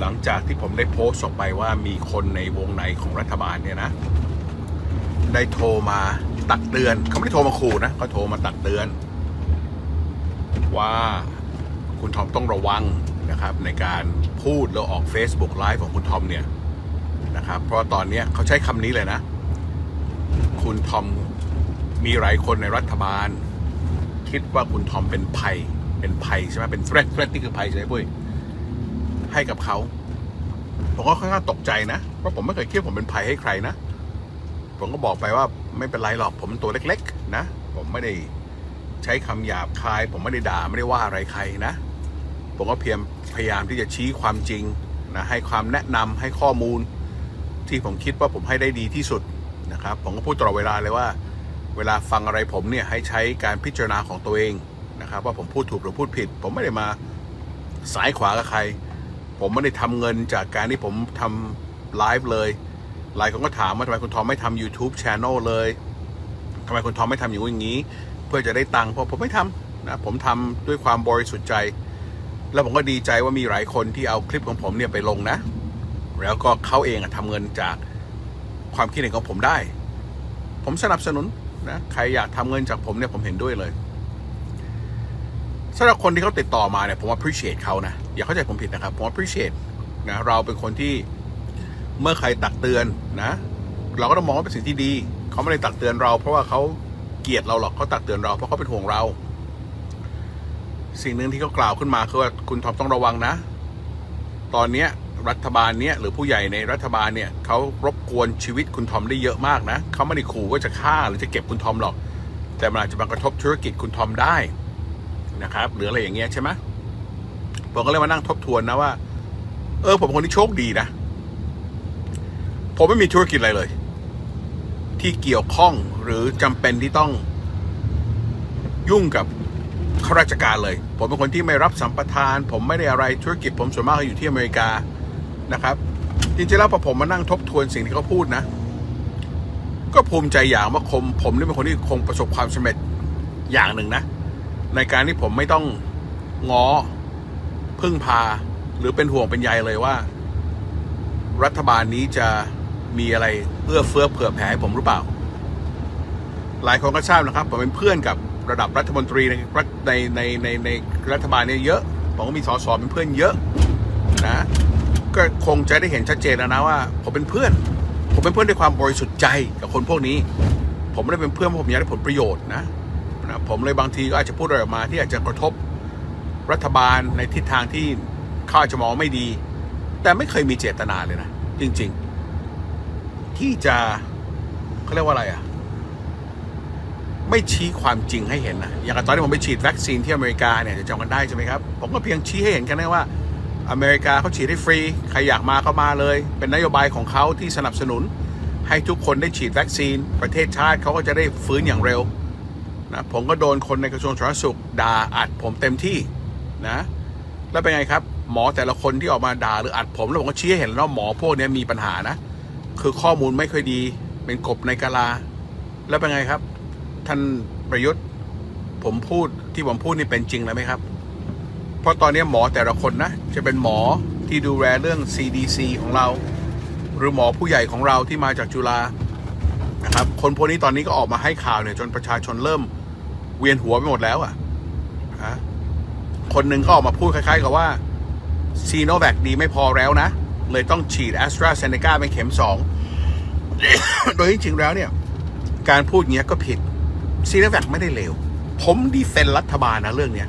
หลังจากที่ผมได้โพสต์ออกไปว่ามีคนในวงในของรัฐบาลเนี่ยนะ ได้โทรมาตักเตือนเขาไม่ได้โทรมาขู่นะเขาโทรมาตักเตือน ว่าคุณทอมต้องระวังนะครับ ในการพูดแล้วออก Facebook Live ของคุณทอมเนี่ยนะครับ เพราะตอนนี้เขาใช้คำนี้เลยนะ คุณทอมมีหลายคนในรัฐบาล คิดว่าคุณทอมเป็นภัยเป็นภัยใช่ไหมเป็น threat threat นี่คือภัยใช่ไหมปุ้ย ให้กับเขาผมก็ค่อนข้างตกใจนะเพราะผมไม่เคยคิดผมเป็นภัยให้ใครนะ ผมก็บอกไปว่าไม่เป็นไรหรอกผมตัวเล็ก ๆ นะ ผมไม่ได้ใช้คำหยาบคาย ผมไม่ได้ด่าไม่ได้ว่าอะไรใครนะ ผมก็เพียงพยายามที่จะชี้ความจริงนะให้ความแนะนำให้ข้อมูล ที่ผมคิดว่าผมให้ได้ดีที่สุดนะครับ ผมก็พูดตลอดเวลาเลยว่า เวลาฟังอะไรผมเนี่ยให้ใช้การพิจารณาของตัวเองนะครับ ว่าผมพูดถูกหรือพูดผิด ผมไม่ได้มาสายขวากับใคร ผมไม่ได้ทำเงินจากการที่ผมทำไลฟ์เลย หลายคนก็ถามว่าทำไมคุณทอมไม่ทำ YouTube Channel เลยทำไมคุณทอมไม่ทำอย่างนู้นอย่างนี้ เพื่อจะได้ตังค์เพราะผมไม่ทำนะผมทำด้วยความบริสุทธิ์ใจ แล้วผมก็ดีใจว่ามีหลายคนที่เอาคลิปของผมเนี่ยไปลงนะ แล้วก็เขาเองทำเงินจากความคิดเห็นของผมได้ ผมสนับสนุนนะใครอยากทำเงินจากผมเนี่ยผมเห็นด้วยเลย สำหรับคนที่เขาติดต่อมาเนี่ยผม appreciate เขานะ อย่าเข้าใจผมผิดนะครับ ผม appreciate นะเราเป็นคนที่เมื่อใครตักเตือนนะ เราก็ต้องมองว่าเป็นสิ่งที่ดีเขาไม่ได้ตักเตือนเรา เพราะว่าเขาเกลียดเราหรอกเขาตักเตือนเราเพราะเขาเป็นห่วงเรา สิ่งหนึ่งที่เขากล่าวขึ้นมาคือว่าคุณทอมต้องระวังนะ ตอนเนี้ยรัฐบาลเนี้ยหรือผู้ใหญ่ในรัฐบาลเนี่ยเขารบกวนชีวิตคุณทอมได้เยอะมากนะเขาไม่ได้ขู่ว่าจะฆ่าหรือจะเก็บคุณทอมหรอก แต่มันอาจจะมากระทบธุรกิจคุณทอมได้ นะครับหรืออะไรอย่างเงี้ยใช่ไหมผมก็เลยมานั่งทบทวนนะว่า เออ ผมคนที่โชคดีนะ ผมไม่มีธุรกิจอะไรเลย ที่เกี่ยวข้องหรือจำเป็นที่ต้องยุ่งกับข้าราชการเลย ผมเป็นคนที่ไม่รับสัมปทาน ผมไม่ได้อะไรธุรกิจ ผมส่วนมากอยู่ที่อเมริกานะครับจริงๆแล้วพอผมมานั่งทบทวนสิ่งที่เขาพูดนะ ก็ภูมิใจอย่างว่าคมผมนี่เป็นคนที่คงประสบความสำเร็จอย่างหนึ่งนะ ในการที่ผมไม่ต้องง้อพึ่งพา หรือเป็นห่วงเป็นใยเลยว่า รัฐบาลนี้จะมีอะไรเอื้อเฟื้อเผื่อแผ่ให้ผมหรือเปล่า หลายคนก็ทราบนะครับ ผมเป็นเพื่อนกับระดับรัฐมนตรีในรัฐในในในในรัฐบาลเนี่ยเยอะ ผมก็มีสสเป็นเพื่อนเยอะนะ ก็คงจะได้เห็นชัดเจนแล้วนะว่า ผมเป็นเพื่อน ผมเป็นเพื่อนด้วยความบริสุทธิ์ใจกับคนพวกนี้ ผมไม่ได้เป็นเพื่อนเพราะผมอยากได้ผลประโยชน์นะ นะผมเลยบางทีก็อาจจะพูดอะไรออกมาที่อาจจะกระทบรัฐบาลในทิศทางที่ขาอาจะมองไม่ดี แต่ไม่เคยมีเจตนาเลยนะ จริง ๆ ที่จะเขาเรียกว่าอะไรอะ ไม่ชี้ความจริงให้เห็นนะอย่างตอนที่ผมไปฉีดวัคซีนที่อเมริกาเนี่ยจะจำกันได้ใช่ไหมครับ ผมก็เพียงชี้ให้เห็นกันได้ว่า อเมริกาเขาฉีดให้ฟรี ใครอยากมาก็มาเลย เป็นนโยบายของเขาที่สนับสนุน ให้ทุกคนได้ฉีดวัคซีน ประเทศชาติเขาก็จะได้ฟื้นอย่างเร็ว นะผมก็โดนคนในกระทรวงสาธารณสุขด่าอัดผมเต็มที่นะแล้วเป็นไงครับ หมอแต่ละคนที่ออกมาด่าหรืออัดผมแล้วผมก็ชี้ให้เห็นแล้ววาหมอพวกนี้มีปัญหานะ คือข้อมูลไม่ค่อยดีเป็นกบในกะลา แล้วเป็นไงครับ ท่านประยุทธ์ผมพูดที่ผมพูดนี่เป็นจริงเลยไหมครับ เพราะตอนนี้หมอแต่ละคนนะ จะเป็นหมอที่ดูแลเรื่อง CDC ของเรา หรือหมอผู้ใหญ่ของเราที่มาจากจุฬา นะครับ คนพวกนี้ตอนนี้ก็ออกมาให้ข่าวเนี่ย จนประชาชนเริ่มเวียนหัวไปหมดแล้วอะ่ะคนหนึ่งก็ออกมาพูดคล้ายๆ กับว่าซีโนแวคดีไม่พอแล้วนะ เลยต้องฉีดแอสตราเซเนกาเป็นเข็มสองโดยจริงๆแล้วเนี่ย การพูดอย่างเงี้ยก็ผิดซีโนแวคไม่ได้เลวผมดีเฟนรัฐบาลนะเรื่องเนี้ย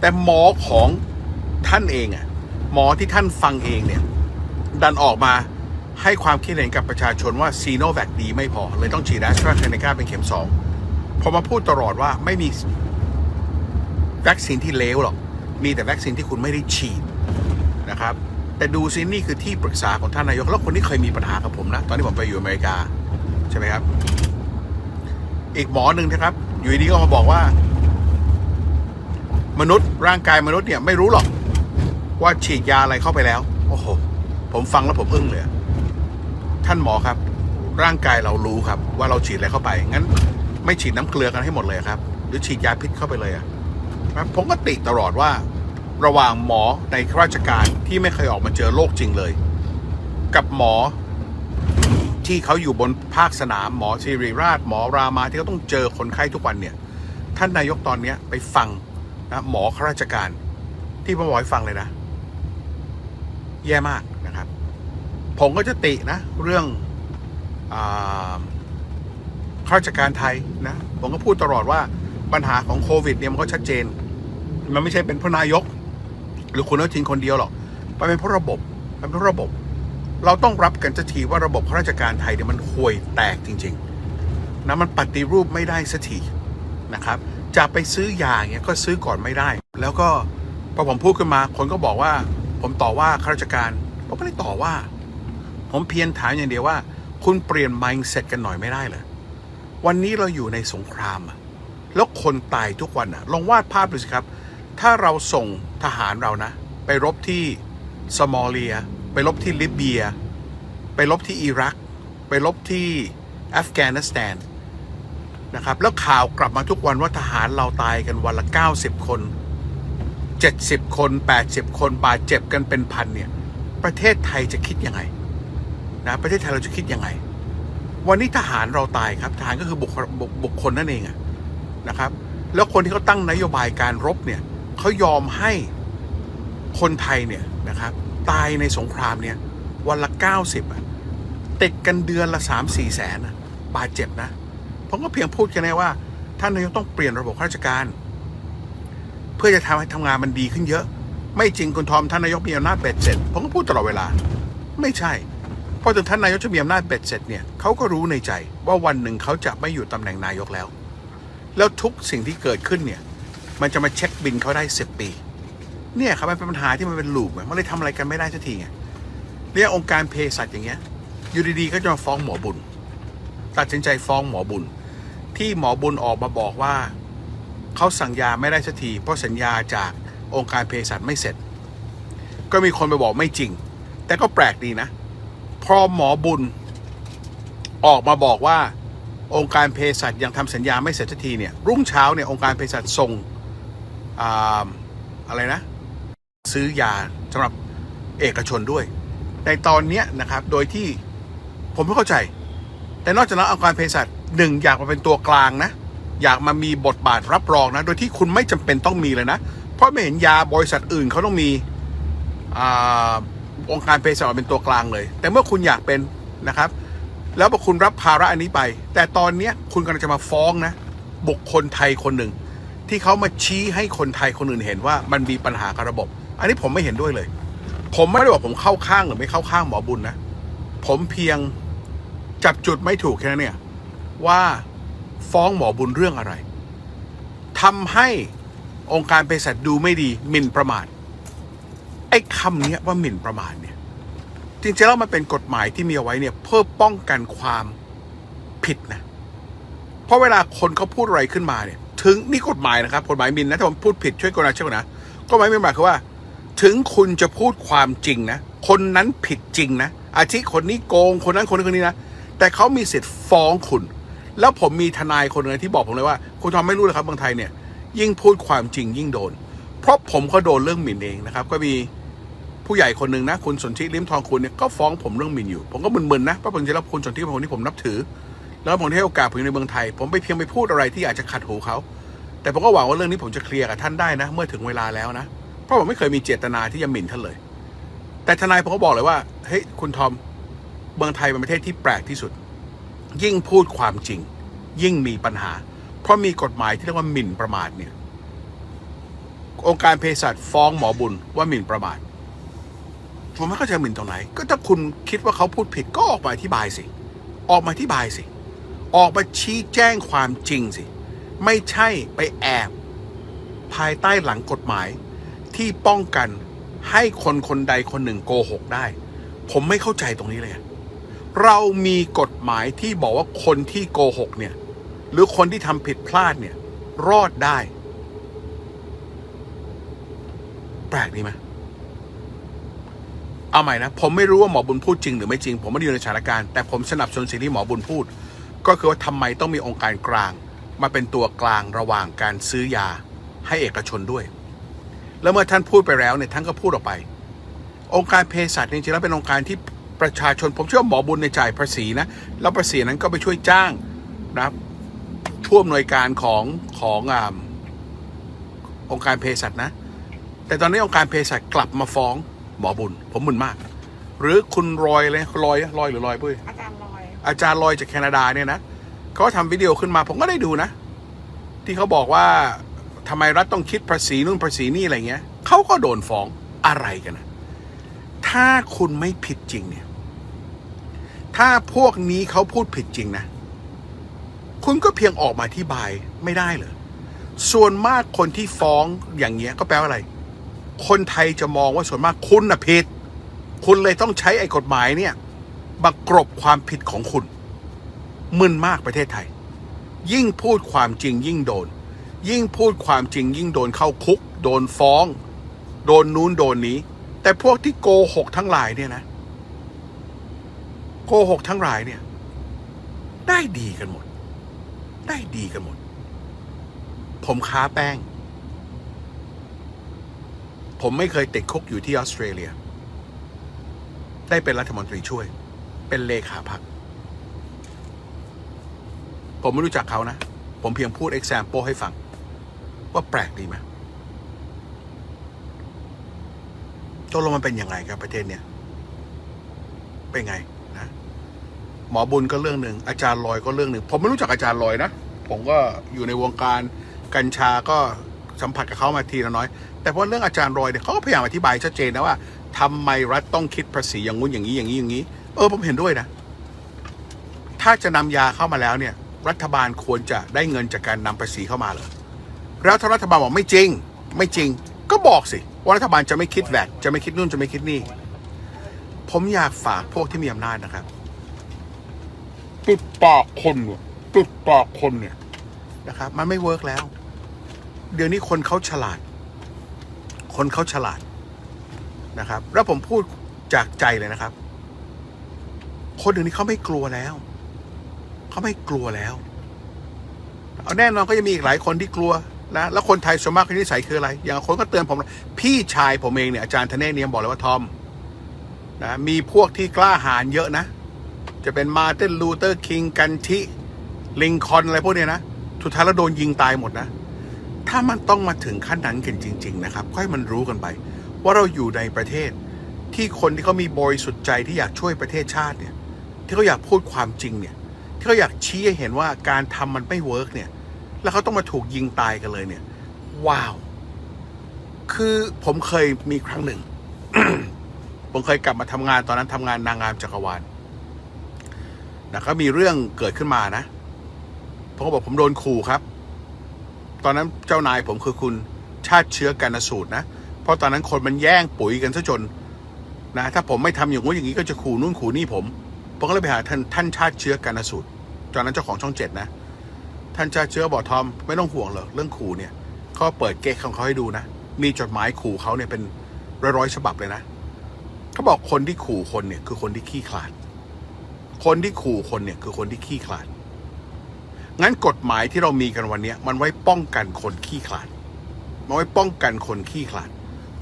แต่หมอของท่านเองอะ่ะหมอที่ท่านฟังเองเนี่ย ดันออกมา ให้ความคิดเห็นกับประชาชนว่าซีโนแวคดีไม่พอ เลยต้องฉีดแอสตราเซเนกาเป็นเข็มสองผมมาพูดตลอดว่าไม่มีวัคซีนที่เลวหรอก มีแต่วัคซีนที่คุณไม่ได้ฉีดนะครับ แต่ดูซินี่คือที่ปรึกษาของท่านนายก แล้วคนนี้เคยมีปัญหากับผมนะ ตอนที่ผมไปอยู่อเมริกา ใช่ไหมครับ อีกหมอหนึ่งนะครับ อยู่ดีก็มาบอกว่า มนุษย์ร่างกายมนุษย์เนี่ยไม่รู้หรอก ว่าฉีดยาอะไรเข้าไปแล้ว โอ้โห ผมฟังแล้วผมอึ้งเลย ท่านหมอครับ ร่างกายเรารู้ครับ ว่าเราฉีดอะไรเข้าไป งั้น ไม่ฉีดน้ำเกลือกันให้หมดเลยครับ หรือฉีดยาพิษเข้าไปเลยอะผมก็ติตลอดว่า ระหว่างหมอในข้าราชการที่ไม่เคยออกมาเจอโลกจริงเลย กับหมอ ที่เขาอยู่บนภาคสนามหมอศิริราช หมอรามาที่เขาต้องเจอคนไข้ทุกวันเนี่ย ท่านนายกตอนเนี้ยไปฟังนะหมอข้าราชการ ที่ผมบอกให้ฟังเลยนะ แย่มากนะครับ ผมก็จะตินะเรื่องข้าราชการไทยนะผมก็พูดตลอดว่าปัญหาของโควิดเนี่ยมันก็ชัดเจน มันไม่ใช่เป็นพระนายก หรือคุณอนุทินคนเดียวหรอกมันเป็นเพราะระบบมันเป็นระระบบ เราต้องรับกันสักทีว่าระบบข้าราชการไทยเนี่ยมันห่วยแตกจริงๆนะมันปฏิรูปไม่ได้สักทีนะครับจะไปซื้อยาเงี้ยก็ซื้อก่อนไม่ได้ แล้วก็พอผมพูดขึ้นมาคนก็บอกว่า ผมต่อว่าข้าราชการผมไม่ได้ต่อว่า ผมเพียงถามอย่างเดียวว่า คุณเปลี่ยน mindset กันหน่อยไม่ได้เหรอวันนี้เราอยู่ในสงครามอะแล้วคนตายทุกวันอะลองวาดภาพดูสิครับ ถ้าเราส่งทหารเรานะ ไปรบที่สมอลเลีย ไปรบที่ลิเบีย ไปรบที่อิรัก ไปรบที่อัฟกานิสถานนะครับแล้วข่าวกลับมาทุกวันว่าทหารเราตายกันวันละ 90 คน 70 คน 80 คนบาดเจ็บกันเป็นพันเนี่ย ประเทศไทยจะคิดยังไง นะประเทศไทยเราจะคิดยังไง วันนี้ทหารเราตายครับทหารก็คือบุคคลบุคบุคลนั่นเองอะนะครับ แล้วคนที่เขาตั้งนโยบายการรบเนี่ยเขายอมให้คนไทยเนี่ยนะครับ ตายในสงครามเนี่ยวันละ 90อะติดกันเดือนละ 3 4 แสนบาดเจ็บนะผมก็เพียงพูดแค่นี้ว่า ท่านนายกต้องเปลี่ยนระบบข้าราชการ เพื่อจะทำให้ทำงานมันดีขึ้นเยอะ ไม่จริงคุณทอมท่านนายกมีอำนาจเบ็ดเสร็จผมก็พูดตลอดเวลา ไม่ใช่ พราะถึงท่านนายกจะมีอำนาจเบ็ดเสร็จเนี่ยเขาก็รู้ในใจว่าวันหนึ่งเขาจะไม่อยู่ตำแหน่งนายกแล้ว แล้วทุกสิ่งที่เกิดขึ้นเนี่ย มันจะมาเช็คบินเขาได้สิบปี เนี่ยครับมันเป็นปัญหาที่มันเป็นลูปมันเลยทำอะไรกันไม่ได้สักทีไงเรียกองค์การเภสัชอย่างเงี้ยอยู่ดีๆก็จะฟ้องหมอบุญ ตัดสินใจฟ้องหมอบุญ ที่หมอบุญออกมาบอกว่าเขาสั่งยาไม่ได้สักทีเพราะสัญญาจากองค์การเภสัชไม่เสร็จ ก็มีคนไปบอกไม่จริง แต่ก็แปลกดีนะ พอหมอบุญ ออกมาบอกว่า องค์การเภสัชยังทำสัญญาไม่เสร็จทีเนี่ย รุ่งเช้าเนี่ยองค์การเภสัชส่งอาอะไรนะ ซื้อยาสำหรับเอกชนด้วย ในตอนเนี้ยนะครับ โดยที่ผมไม่เข้าใจ แต่นอกจากนั้นองค์การเภสัชหนึ่งอยากมาเป็นตัวกลางนะ อยากมามีบทบาทรับรองนะ โดยที่คุณไม่จำเป็นต้องมีเลยนะ เพราะไม่เห็นยาบริษัทอื่นเขาต้องมีอ่า องค์การเภสัชเป็นตัวกลางเลย แต่เมื่อคุณอยากเป็นนะครับ แล้วพอคุณรับภาระอันนี้ไป แต่ตอนเนี้ยคุณกำลังจะมาฟ้องนะ บุคคลไทยคนหนึ่ง ที่เขามาชี้ให้คนไทยคนอื่นเห็นว่ามันมีปัญหากับระบบ อันนี้ผมไม่เห็นด้วยเลย ผมไม่ได้บอกผมเข้าข้างหรือไม่เข้าข้างหมอบุญนะ ผมเพียงจับจุดไม่ถูกแค่นั้นเนี่ยว่าฟ้องหมอบุญเรื่องอะไรทำให้องค์การเภสัชดูไม่ดีหมิ่นประมาท อ้คำเนี้ยว่าหมิ่นประมาทเนี่ยจริงๆแล้วมันเป็นกฎหมายที่มีเอาไว้เนี่ยเพื่อป้องกันความผิดนะ เพราะเวลาคนเขาพูดอะไรขึ้นมาเนี่ย ถึงนี่กฎหมายนะครับกฎหมายหมินนะถ้าผมพูดผิดช่วยกรุณาช่วยนะกฎหมายหมินหมายคือว่า ถึงคุณจะพูดความจริงนะคนนั้นผิดจริงนะอาทิคนนี้โกงคนนั้นคนนี้คนนี้นะแต่เขามีสิทธิ์ฟ้องคุณ แล้วผมมีทนายคนหนึงที่บอกผมเลยว่า คุณทอมไม่รู้เลยครับเมืองไทยเนี่ย ยิ่งพูดความจริงยิ่งโดน เพราะผมก็โดนเรื่องหมิ่นเองนะครับ ก็มี ผู้ใหญ่คนหนึ่งนะ คุณสนธิลิมทองคุณเนี่ยก็ฟ้องผมเรื่องหมิ่นอยู่ ผมก็มึนๆนะเพราะจริงๆแล้วคุณสนธิเป็นคนที่ผมนับถือ แล้วผมได้ให้โอกาสผมอยู่ในเมืองไทย ผมไปเพียงไปพูดอะไรที่อาจจะขัดหูเขา แต่ผมก็หวังว่าเรื่องนี้ผมจะเคลียร์กับท่านได้นะ เมื่อถึงเวลาแล้วนะ เพราะผมไม่เคยมีเจตนาที่จะหมิ่นท่านเลย แต่ทนายผมก็บอกเลยว่าเฮ้ยคุณทอมเมืองไทยเป็นประเทศที่แปลกที่สุด ยิ่งพูดความจริง ยิ่งมีปัญหา เพราะมีกฎหมายที่เรียกว่าหมิ่นประมาทเนี่ยองค์การเภสัชฟ้องหมอบุญว่าหมิ่นประมาท ผมไม่เข้าใจหมิ่นตรงไหน ก็ถ้าคุณคิดว่าเขาพูดผิดก็ออกมาอธิบายสิ ออกมาอธิบายสิ ออกมาชี้แจ้งความจริงสิ ไม่ใช่ไปแอบ ภายใต้หลังกฎหมาย ที่ป้องกันให้คนคนใดคนหนึ่งโกหกได้ ผมไม่เข้าใจตรงนี้เลย เรามีกฎหมายที่บอกว่าคนที่โกหกเนี่ย หรือคนที่ทำผิดพลาดเนี่ย รอดได้ แปลกดีไหม เอาใหม่นะ ผมไม่รู้ว่าหมอบุญพูดจริงหรือไม่จริง ผมไม่ได้อยู่ในสถานการณ์แต่ผมสนับสนุนสิ่งที่หมอบุญพูด ก็คือว่าทำไมต้องมีองค์การกลาง มาเป็นตัวกลางระหว่างการซื้อยาให้เอกชนด้วย แล้วเมื่อท่านพูดไปแล้วเนี่ยท่านก็พูดออกไป องค์การเภสัชจริงๆแล้วเป็นองค์การที่ประชาชน ผมเชื่อว่าหมอบุญในจ่ายภาษีนะแล้วภาษีนั้นก็ไปช่วยจ้างนะครับผู้อำนวยการของของอาองค์การเภสัชนะ แต่ตอนนี้องค์การเภสัชกลับมาฟ้อง หมอบุญ ผมมึนมาก หรือคุณรอยเลยรอยรอยหรือรอยปุ้ยอาจารย์ลอย อาจารย์ลอยจากแคนาดาเนี่ยนะเขาทำวิดีโอขึ้นมาผมก็ได้ดูนะ ที่เขาบอกว่าทำไมรัฐต้องคิดภาษีนู่นภาษีนี่อะไรเงี้ยเขาก็โดนฟ้องอะไรกันนะถ้าคุณไม่ผิดจริงเนี่ยถ้าพวกนี้เขาพูดผิดจริงนะ คุณก็เพียงออกมาอธิบายไม่ได้เลย ส่วนมากคนที่ฟ้องอย่างเงี้ยก็แปลว่าอะไร คนไทยจะมองว่าส่วนมากคุณน่ะผิด คุณเลยต้องใช้ไอ้กฎหมายเนี่ยมากรบความผิดของคุณ มึนมากประเทศไทย ยิ่งพูดความจริงยิ่งโดน ยิ่งพูดความจริงยิ่งโดนเข้าคุก โดนฟ้อง โดนนู้นโดนนี้ แต่พวกที่โกหกทั้งหลายเนี่ยนะ โกหกทั้งหลายเนี่ย ได้ดีกันหมด ได้ดีกันหมด ผมค้าแป้ง ผมไม่เคยติดคุกอยู่ที่ออสเตรเลีย ได้เป็นรัฐมนตรีช่วย เป็นเลขาพัก ผมไม่รู้จักเขานะ ผมเพียงพูด example ให้ฟัง ว่าแปลกดีไหมตกลงมันเป็นยังไงครับประเทศเนี้ย เป็นไงนะ หมอบุญก็เรื่องหนึ่ง อาจารย์ลอยก็เรื่องหนึ่ง ผมไม่รู้จักอาจารย์ลอยนะ ผมก็อยู่ในวงการกัญชาก็ สัมผัสกับเขามาทีละน้อย แต่พอเรื่องอาจารย์ลอยเนี่ยเขาก็พยายามอธิบายชัดเจนนะว่าทำไมรัฐต้องคิดภาษีอย่างงู้นอย่างนี้อย่างนี้อย่างนี้ เออผมเห็นด้วยนะ ถ้าจะนำยาเข้ามาแล้วเนี่ย รัฐบาลควรจะได้เงินจากการนำภาษีเข้ามาเลยแล้วถ้ารัฐบาลบอกไม่จริง ไม่จริง ก็บอกสิว่ารัฐบาลจะไม่คิดแวดจะไม่คิดนู่นจะไม่คิดนี่ ผมอยากฝากพวกที่มีอำนาจนะครับปิดปากคนเนี่ยปิดปากคนเนี่ยนะครับ มันไม่เวิร์กแล้ว เดี๋ยวนี้คนเขาฉลาด คนเขาฉลาดนะครับ แล้วผมพูดจากใจเลยนะครับ คนเดี๋ยวนี้เขาไม่กลัวแล้วเขาไม่กลัวแล้ว เอาแน่นอนก็ยังมีอีกหลายคนที่กลัวนะแล้วคนไทยส่วนมากที่นิสัยคืออะไร อย่างคนก็เตือนผม พี่ชายผมเองเนี่ยอาจารย์ธเนศเนี่ยบอกเลยว่าทอมนะมีพวกที่กล้าหาญเยอะนะ จะเป็นมาร์ตินลูเตอร์คิงกันทิลิงคอนอะไรพวกเนี้ยนะสุดท้ายแล้วโดนยิงตายหมดนะ ถ้ามันต้องมาถึงขั้นนั้นกันจริง ๆ นะครับค่อยมันรู้กันไป ว่าเราอยู่ในประเทศที่คนที่เขามีบริสุทธิ์ใจที่อยากช่วยประเทศชาติเนี่ยที่เขาอยากพูดความจริงเนี่ยที่เขาอยากชี้ให้เห็นว่าการทำมันไม่เวิร์กเนี่ยแล้วเขาต้องมาถูกยิงตายกันเลยเนี่ย ว้าว คือผมเคยมีครั้งหนึ่ง ผมเคยกลับมาทำงานตอนนั้นทำงานนางงามจักรวาลนะก็มีเรื่องเกิดขึ้นมานะผมก็บอกผมโดนขู่ครับ ตอนนั้นเจ้านายผมคือคุณชาติเชื้อกันสูตรนะ เพราะตอนนั้นคนมันแย่งปุ๋ยกันซะจนนะถ้าผมไม่ทำอย่างงู้นอย่างนี้ก็จะขู่นู่นขู่นี่ผมผมก็เลยไปหาท่านท่านชาติเชื้อกันสูตรตอนนั้นเจ้าของช่องเจ็ดนะ ท่านชาติเชื้อบอกทอมไม่ต้องห่วงหรอกเรื่องขู่เนี่ยเขาเปิดเก๊กของเขาให้ดูนะ มีจดหมายขู่เขาเนี่ยเป็นร้อยร้อยๆฉบับเลยนะเขาบอกคนที่ขู่คนเนี่ยคือคนที่ขี้ขลาด คนที่ขู่คนเนี่ยคือคนที่ขี้ขลาด งั้นกฎหมายที่เรามีกันวันนี้มันไว้ป้องกันคนขี้ขลาดมันไว้ป้องกันคนขี้ขลาด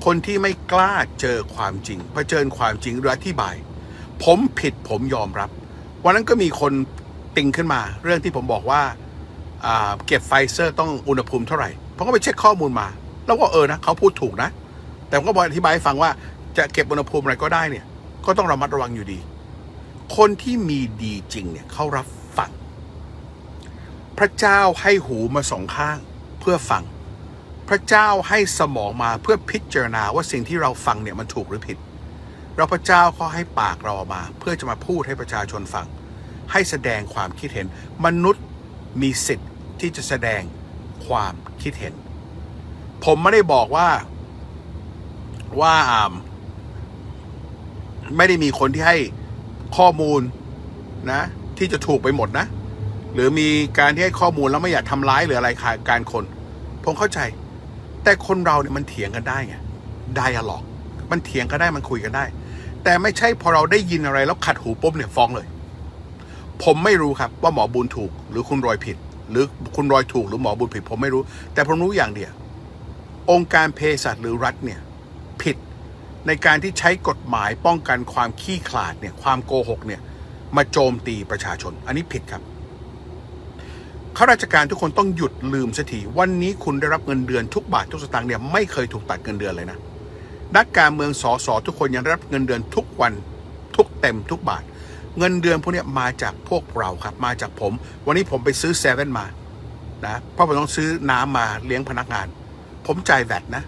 คนที่ไม่กล้าเจอความจริงเผชิญความจริงหรืออธิบาย ผมผิดผมยอมรับ วันนั้นก็มีคนติงขึ้นมา เรื่องที่ผมบอกว่าเก็บไฟเซอร์ต้องอุณหภูมิเท่าไหร่ผมก็ไปเช็คข้อมูลมา แล้วก็เออนะเขาพูดถูกนะ แต่ผมก็บอกอธิบายให้ฟังว่าจะเก็บอุณหภูมิอะไรก็ได้เนี่ย ก็ต้องระมัดระวังอยู่ดี คนที่มีดีจริงเนี่ยเขารับ พระเจ้าให้หูมาสองข้างเพื่อฟัง พระเจ้าให้สมองมาเพื่อพิจารณาว่าสิ่งที่เราฟังเนี่ยมันถูกหรือผิด เราพระเจ้าก็ให้ปากเรามา เพื่อจะมาพูดให้ประชาชนฟัง ให้แสดงความคิดเห็น มนุษย์มีสิทธิ์ที่จะแสดงความคิดเห็น ผมไม่ได้บอกว่าว่าอ่าไม่ได้มีคนที่ให้ข้อมูลนะ ที่จะถูกไปหมดนะ หรือมีการที่ให้ข้อมูลแล้วไม่อยากทำร้ายหรืออะไรการคน ผมเข้าใจ แต่คนเราเนี่ยมันเถียงกันได้ไงไดอะล็อกมันเถียงกันได้มันคุยกันได้ แต่ไม่ใช่พอเราได้ยินอะไรแล้วขัดหูปุ๊บเนี่ยฟ้องเลย ผมไม่รู้ครับว่าหมอบุญถูก หรือคุณรอยผิด หรือคุณรอยถูก หรือหมอบุญผิด ผมไม่รู้ แต่ผมรู้อย่างเดียวองค์การเภสัชหรือรัฐเนี่ยผิดในการที่ใช้กฎหมายป้องกันความขี้ขลาดเนี่ยความโกหกเนี่ยมาโจมตีประชาชน อันนี้ผิดครับ ข้าราชการทุกคนต้องหยุดลืมเสักทีวันนี้คุณได้รับเงินเดือนทุกบาททุกสตางค์เนี่ยไม่เคยถูกตัดเงินเดือนเลยนะนักการเมืองสอสอทุกคนยังได้รับเงินเดือนทุกวันทุกเต็มทุกบาท เงินเดือนพวกเนี้ยมาจากพวกเราครับ มาจากผม วันนี้ผมไปซื้อเซเว่นมานะเพราะผมต้องซื้อน้ำมาเลี้ยงพนักงาน ผมจ่ายแวดนะ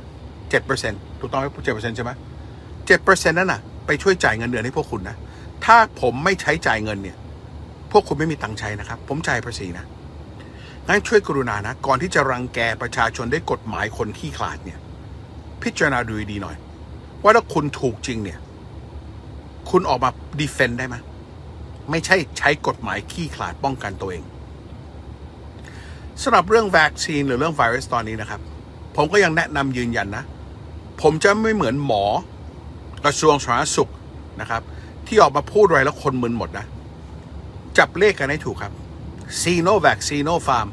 เจ็ดเปอร์เซ็นต์ถูกต้องไหมเจ็ดเปอร์เซ็นต์ใช่ไหมเจ็ดเปอร์เซ็นต์นั่นน่ะไปช่วยจ่ายเงินเดือนให้พวกคุณนะถ้าผมไม่ใช้จ่ายเงินเนี่ย พวกคุณไม่มีตังค์ใช้นะครับ ผมจ่ายภาษีนะ งั้นช่วยกรุณานะ ก่อนที่จะรังแกประชาชนได้กฎหมายคนขี้ขลาดเนี่ย พิจารณาดูดีหน่อย ว่าถ้าคุณถูกจริงเนี่ย คุณออกมาดีเฟนต์ได้ไหมไม่ใช่ใช้กฎหมายขี้ขลาดป้องกันตัวเองสำหรับเรื่องวัคซีนหรือเรื่องไวรัสตอนนี้นะครับ ผมก็ยังแนะนำยืนยันนะ ผมจะไม่เหมือนหมอกระทรวงสาธารณสุขนะครับ ที่ออกมาพูดอะไรแล้วคนมึนหมดนะ จับเลขกันให้ถูกครับ ซีโนแวคซีโนฟาร์ม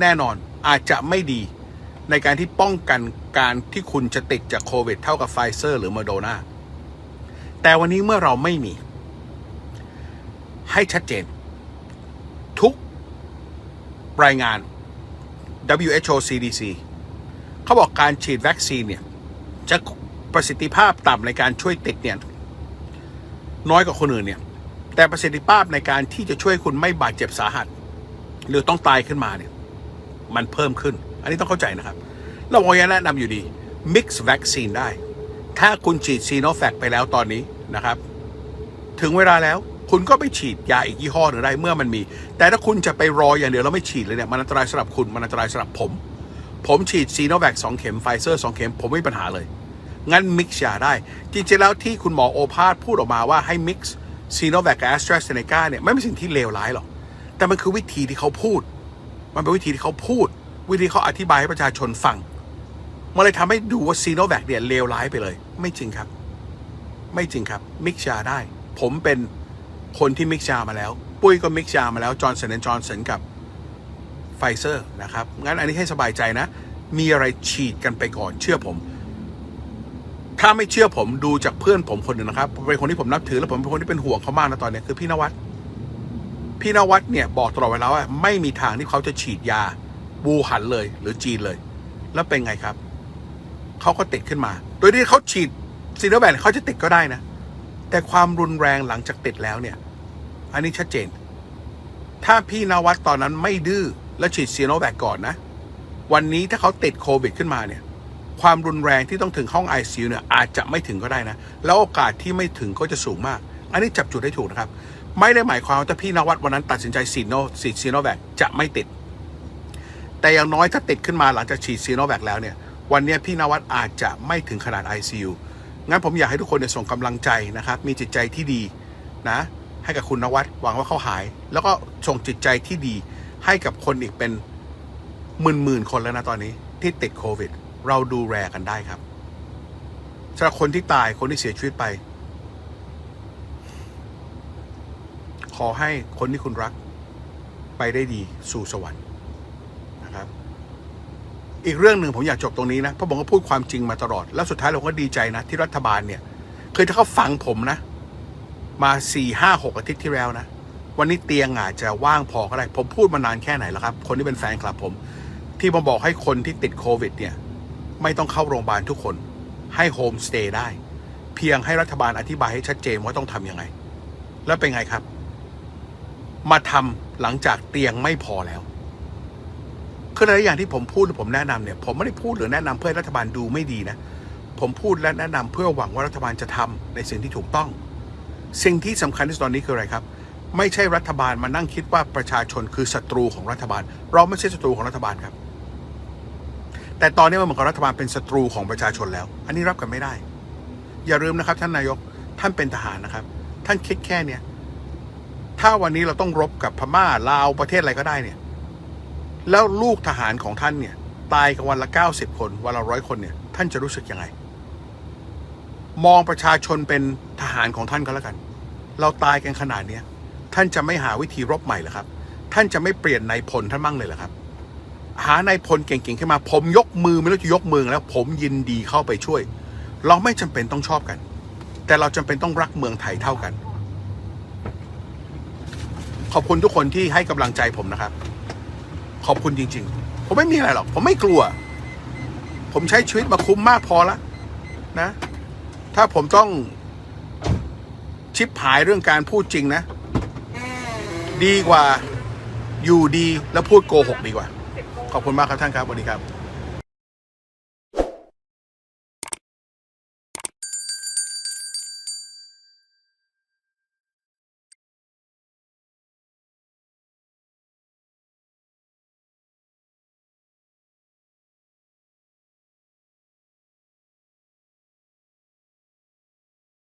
แน่นอนอาจจะไม่ดี ในการที่ป้องกันการที่คุณจะติดจากโควิด เท่ากับไฟเซอร์หรือโมโดนาแต่วันนี้เมื่อเราไม่มี ให้ชัดเจน ทุกรายงาน WHO CDC เขาบอกการฉีดวัคซีนเนี่ย จะประสิทธิภาพต่ำในการช่วยติดเนี่ย น้อยกว่าคนอื่นเนี่ย แต่ประสิทธิภาพในการที่จะช่วยคุณไม่บาดเจ็บสาหัส หรือต้องตายขึ้นมาเนี่ย มันเพิ่มขึ้น อันนี้ต้องเข้าใจนะครับ เราก็ยังแนะนำอยู่ดี mix vaccine ได้ ถ้าคุณฉีดซีโนแฟคไปแล้วตอนนี้นะครับ ถึงเวลาแล้วคุณก็ไปฉีดยาอีกยี่ห้อหนึ่งได้เมื่อมันมี แต่ถ้าคุณจะไปรออย่างเดียวแล้วไม่ฉีดเลยเนี่ยมันอันตรายสำหรับคุณมันอันตรายสำหรับผม ผมฉีดซีโนแวคสองเข็มไฟเซอร์สองเข็ม ผมไม่มีปัญหาเลย งั้นมิกซ์ยาได้ จริงๆแล้วที่คุณหมอโอภาสพูดออกมาว่าให้มิกซ์ซีโนแวคกับแอสตราเซเนกาเนี่ยไม่เป็นสิ่งที่เลวร้ายหรอก แต่มันคือวิธีที่เขาพูด มันเป็นวิธีที่เขาพูด วิธีเขาอธิบายให้ประชาชนฟังมันเลยทำให้ดูว่าซีโนแวคเนี่ยเลวร้ายไปเลย ไม่จริงครับ ไม่จริงครับ มิกซ์ยาได้ ผมเป็นคนที่มิกซ์ยามาแล้ว ปุ้ยก็มิกซ์ยามาแล้วจอร์นสันและจอร์นสันกับไฟเซอร์นะครับ งั้นอันนี้ให้สบายใจนะ มีอะไรฉีดกันไปก่อนเชื่อผม ถ้าไม่เชื่อผมดูจากเพื่อนผมคนหนึ่งนะครับเป็นคนที่ผมนับถือและผมเป็นคนที่เป็นห่วงเขามากนะตอนนี้คือพี่นวัด พี่นวัดเนี่ยบอกตลอดเวลาว่าไม่มีทางที่เขาจะฉีดยาบูหันเลย หรือจีนเลย แล้วเป็นไงครับ เขาก็ติดขึ้นมา โดยที่เขาฉีดซีโนแวคเขาจะติดก็ได้นะ แต่ความรุนแรงหลังจากติดแล้วเนี่ย อันนี้ชัดเจน ถ้าพี่นวัดตอนนั้นไม่ดื้อและฉีดซีโนแวคก่อนนะ วันนี้ถ้าเขาติดโควิดขึ้นมาเนี่ย ความรุนแรงที่ต้องถึงห้อง ICU เนี่ยอาจจะไม่ถึงก็ได้นะ แล้วโอกาสที่ไม่ถึงก็จะสูงมาก อันนี้จับจุดได้ถูกนะครับ ไม่ได้หมายความว่าถ้าพี่นวัดวันนั้นตัดสินใจซีโนฉีดซีโนแวคจะไม่ติด แต่อย่างน้อยถ้าติดขึ้นมาหลังจากฉีดซีโนแวคแล้วเนี่ยวันนี้พี่นวัดอาจจะไม่ถึงขนาด ICU งั้นผมอยากให้ทุกคนเนี่ยส่งกำลังใจนะครับ มีจิตใจที่ดีนะ ให้กับคุณนวัดหวังว่าเขาหาย แล้วก็ส่งจิตใจที่ดีให้กับคนอีกเป็นหมื่นหมื่นๆคนแล้วนะตอนนี้ที่ติดโควิด เราดูแลกันได้ครับสำหรับคนที่ตายคนที่เสียชีวิตไป ขอให้คนที่คุณรักไปได้ดีสู่สวรรค์นะครับ อีกเรื่องหนึ่งผมอยากจบตรงนี้นะเพราะผมก็พูดความจริงมาตลอด แล้วสุดท้ายเราก็ดีใจนะ ที่รัฐบาลเนี่ยเคยถ้าเขาฟังผมนะ มาสี่ห้าหกอาทิตย์ที่แล้วนะ วันนี้เตียงอาจจะว่างพอก็ได้ ผมพูดมานานแค่ไหนแล้วครับ คนที่เป็นแฟนคลับผม ที่ผมบอกให้คนที่ติดโควิดเนี่ยไม่ต้องเข้าโรงพยาบาลทุกคนให้โฮมสเตย์ได้ เพียงให้รัฐบาลอธิบายให้ชัดเจนว่าต้องทำยังไง แล้วเป็นไงครับ มาทำหลังจากเตียงไม่พอแล้วคือหลายอย่างที่ผมพูดหรือผมแนะนำเนี่ยผมไม่ได้พูดหรือแนะนำเพื่อรัฐบาลดูไม่ดีนะ ผมพูดและแนะนำเพื่อหวังว่ารัฐบาลจะทำในสิ่งที่ถูกต้อง สิ่งที่สำคัญที่สุดตอนนี้คืออะไรครับ ไม่ใช่รัฐบาลมานั่งคิดว่าประชาชนคือศัตรูของรัฐบาล เราไม่ใช่ศัตรูของรัฐบาลครับ แต่ตอนนี้มันเหมือนกับรัฐบาลเป็นศัตรูของประชาชนแล้ว อันนี้รับกันไม่ได้ อย่าลืมนะครับ ท่านนายกท่านเป็นทหารนะครับ ท่านคิดแค่เนี้ย ถ้าวันนี้เราต้องรบกับพม่าลาวประเทศอะไรก็ได้เนี่ย แล้วลูกทหารของท่านเนี่ย ตายกันวันละเก้าสิบคนวันละร้อยคนเนี่ย ท่านจะรู้สึกยังไง มองประชาชนเป็นทหารของท่านก็แล้วกัน เราตายกันขนาดเนี้ยท่านจะไม่หาวิธีรบใหม่หรอครับ ท่านจะไม่เปลี่ยนนายพลท่านมั่งเลยหรอครับ หานายพลเก่งๆขึ้นมา ผมยกมือไม่รู้จะยกมือแล้ว ผมยินดีเข้าไปช่วย เราไม่จำเป็นต้องชอบกัน แต่เราจำเป็นต้องรักเมืองไทยเท่ากัน ขอบคุณทุกคนที่ให้กำลังใจผมนะครับ ขอบคุณจริง ๆ ผมไม่มีอะไรหรอก ผมไม่กลัว ผมใช้ชีวิตมาคุ้มมากพอแล้วนะ ถ้าผมต้องชิปหายเรื่องการพูดจริงนะ ดีกว่าอยู่ดีแล้วพูดโกหกดีกว่า ขอบคุณมากครับท่านครับสวัสดีครับ